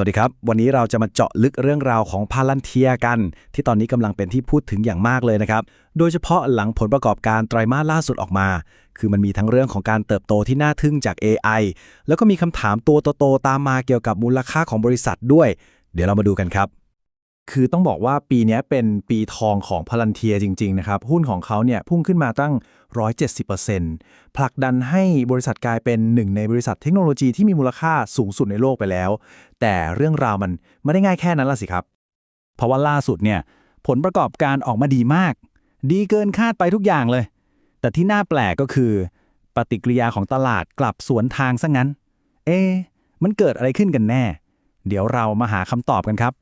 วัสดีครับ วันนี้เราจะมาเจาะลึกเรื่องราวของพาลันเทียกัน ที่ตอนนี้กำลังเป็นที่พูดถึงอย่างมากเลยนะครับ โดยเฉพาะหลังผลประกอบการไตรมาสล่าสุดออกมา คือมันมีทั้งเรื่องของการเติบโตที่น่าทึ่งจาก AI แล้วก็มีคำถามตัวโตๆตามมาเกี่ยวกับมูลค่าของบริษัทด้วย เดี๋ยวเรามาดูกันครับ คือต้องบอกว่าปีนี้เป็นปีทองของพลันเทียจริง ๆ นะครับ หุ้นของเขาเนี่ยพุ่งขึ้นมาตั้ง 170%ผลักดันให้บริษัทกลายเป็นหนึ่งในบริษัทเทคโนโลยีที่มีมูลค่าสูงสุดในโลกไปแล้ว แต่เรื่องราวมันไม่ได้ง่ายแค่นั้นละสิครับ เพราะว่าล่าสุดเนี่ยผลประกอบการออกมาดีมาก ดีเกินคาดไปทุกอย่างเลย แต่ที่น่าแปลกก็คือ ปฏิกิริยาของตลาดกลับสวนทางซะงั้น เอ๊ะมันเกิดอะไรขึ้นกันแน่ เดี๋ยวเรามาหาคำตอบกันครับ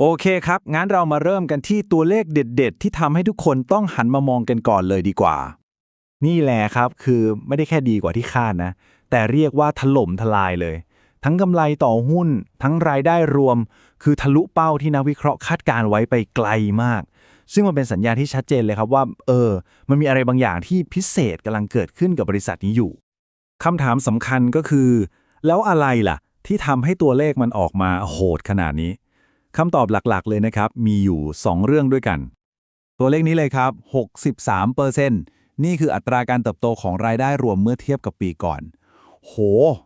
โอเคครับ งั้นเรามาเริ่มกันที่ตัวเลขเด็ด ๆ ที่ทำให้ทุกคนต้องหันมามองกันก่อนเลยดีกว่า นี่แหละครับคือไม่ได้แค่ดีกว่าที่คาดนะ แต่เรียกว่าถล่มทลายเลย ทั้งกำไรต่อหุ้น ทั้งรายได้รวม คือทะลุเป้าที่นักวิเคราะห์คาดการไว้ไปไกลมาก ซึ่งมันเป็นสัญญาณที่ชัดเจนเลยครับว่า เออ มันมีอะไรบางอย่างที่พิเศษกำลังเกิดขึ้นกับบริษัทนี้อยู่คำถามสำคัญก็คือ แล้วอะไรล่ะ ที่ทำให้ตัวเลขมันออกมาโหดขนาดนี้ คำตอบหลักๆ เลยนะครับ มีอยู่ 2 เรื่องด้วยกัน ตัวเลขนี้เลยครับ 63%นี่คืออัตราการเติบโตของรายได้รวมเมื่อเทียบกับปีก่อน โห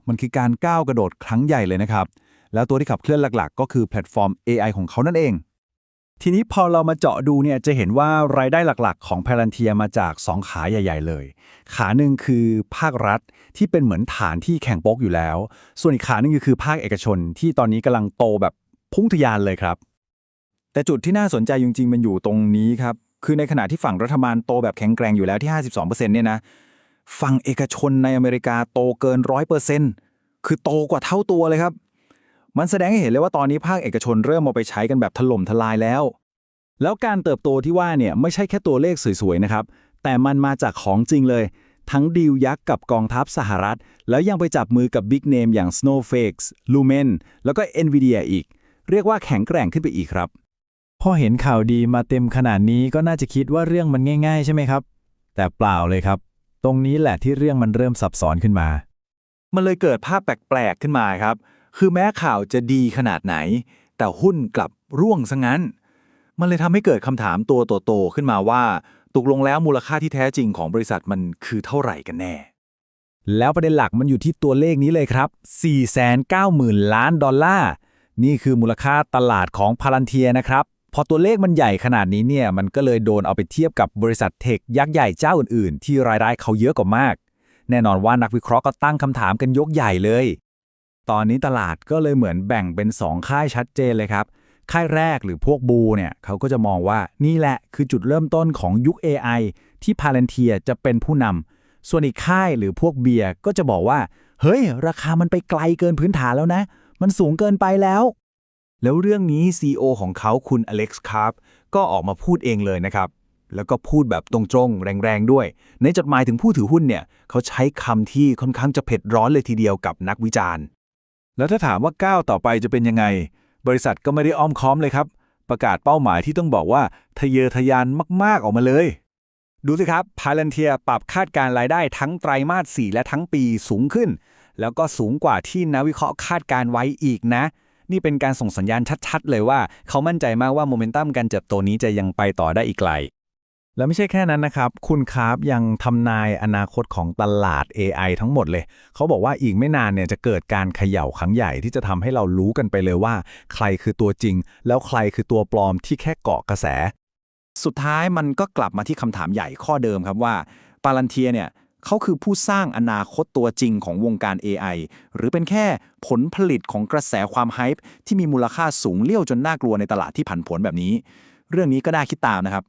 มันคือการก้าวกระโดดครั้งใหญ่เลยนะครับ แล้วตัวที่ขับเคลื่อนหลักๆ ก็คือแพลตฟอร์ม AI ของเขานั่นเอง ทีนี้พอเรามาเจาะดูเนี่ยจะเห็นว่ารายได้หลักๆ ของ p a l a n t i r มาจาก 2 ขาใหญ่ ๆ เลย ขาหนึ่งคือภาครัฐที่เป็นเหมือนฐานที่แข่งโป๊กอยู่แล้ว ส่วนอีกขาหนึงก็คือภาคเอกชนที่ตอนนี้กำลังโตแบบ พุ่งทะยานเลยครับ แต่จุดที่น่าสนใจจริง ๆ มันอยู่ตรงนี้ครับ คือในขณะที่ฝั่งรัฐบาลโตแบบแข็งแกร่งอยู่แล้วที่ 52%เนี่ยนะฝั่งเอกชนในอเมริกาโตเกิน100%คือโตกว่าเท่าตัวเลยครับ มันแสดงให้เห็นเลยว่าตอนนี้ภาคเอกชนเริ่มเอาไปใช้กันแบบถล่มทลายแล้ว แล้วการเติบโตที่ว่าเนี่ยไม่ใช่แค่ตัวเลขสวยๆนะครับ แต่มันมาจากของจริงเลย ทั้งดีลยักษ์กับกองทัพสหรัฐ แล้วยังไปจับมือกับบิ๊กเนมอย่าง Snowflake Lumen แล้วก็ Nvidia อีก เรียกว่าแข็งแกร่งขึ้นไปอีกครับ พอเห็นข่าวดีมาเต็มขนาดนี้ก็น่าจะคิดว่าเรื่องมันง่าย ๆ ใช่ไหมครับ แต่เปล่าเลยครับ ตรงนี้แหละที่เรื่องมันเริ่มซับซ้อนขึ้นมา มันเลยเกิดภาพแปลกๆขึ้นมาครับ คือแม้ข่าวจะดีขนาดไหน แต่หุ้นกลับร่วงซะงั้น มันเลยทำให้เกิดคำถามตัวโตๆขึ้นมาว่าตกลงแล้วมูลค่าที่แท้จริงของบริษัทมันคือเท่าไหร่กันแน่ แล้วประเด็นหลักมันอยู่ที่ตัวเลขนี้เลยครับ 490,000 ล้านดอลลาร์ นี่คือมูลค่าตลาดของพาลันเทียนะครับ พอตัวเลขมันใหญ่ขนาดนี้เนี่ย มันก็เลยโดนเอาไปเทียบกับบริษัทเทคยักษ์ใหญ่เจ้าอื่นๆ ที่รายได้เขาเยอะกว่ามาก แน่นอนว่านักวิเคราะห์ก็ตั้งคำถามกันยกใหญ่เลย ตอนนี้ตลาดก็เลยเหมือนแบ่งเป็น 2 ค่ายชัดเจนเลยครับ ค่ายแรกหรือพวกบูเนี่ยเขาก็จะมองว่านี่แหละคือจุดเริ่มต้นของยุค AI ที่พาเลนเทียจะเป็นผู้นำส่วนอีกค่ายหรือพวกเบียร์ก็จะบอกว่า เฮ้ย ราคามันไปไกลเกินพื้นฐานแล้วนะ มันสูงเกินไปแล้ว แล้วเรื่องนี้ CEO ของเขาคุณอเล็กซ์คาร์ฟก็ออกมาพูดเองเลยนะครับ แล้วก็พูดแบบตรงๆ แรงๆ ด้วย ในจดหมายถึงผู้ถือหุ้นเนี่ย เขาใช้คำที่ค่อนข้างจะเผ็ดร้อนเลยทีเดียวกับนักวิจารณ์ แล้วถ้าถามว่าก้าวต่อไปจะเป็นยังไง บริษัทก็ไม่ได้อ้อมค้อมเลยครับ ประกาศเป้าหมายที่ต้องบอกว่าทะเยอทะยานมากๆออกมาเลยดูสิครับพาเลนเทียปรับคาดการรายได้ทั้งไตรมาส 4 และทั้งปีสูงขึ้น แล้วก็สูงกว่าที่นักวิเคราะห์คาดการไว้อีกนะ นี่เป็นการส่งสัญญาณชัดๆ เลยว่า เขามั่นใจมากว่าโมเมนตัมการเติบโตนี้จะยังไปต่อได้อีกไกล แล้วไม่ใช่แค่นั้นนะครับ คุณคาร์ฟยังทำนายอนาคตของตลาด AI ทั้งหมดเลย เขาบอกว่าอีกไม่นานเนี่ยจะเกิดการเขย่าครั้งใหญ่ที่จะทำให้เรารู้กันไปเลยว่า ใครคือตัวจริง แล้วใครคือตัวปลอมที่แค่เกาะกระแส สุดท้ายมันก็กลับมาที่คำถามใหญ่ข้อเดิมครับว่าปาลันเทียเนี่ย เขาคือผู้สร้างอนาคตตัวจริงของวงการ AI หรือเป็นแค่ผลผลิตของกระแสความไฮป์ที่มีมูลค่าสูงเลี้ยวจนน่ากลัวในตลาดที่ผันผวนแบบนี้ เรื่องนี้ก็น่าคิดตามนะครับ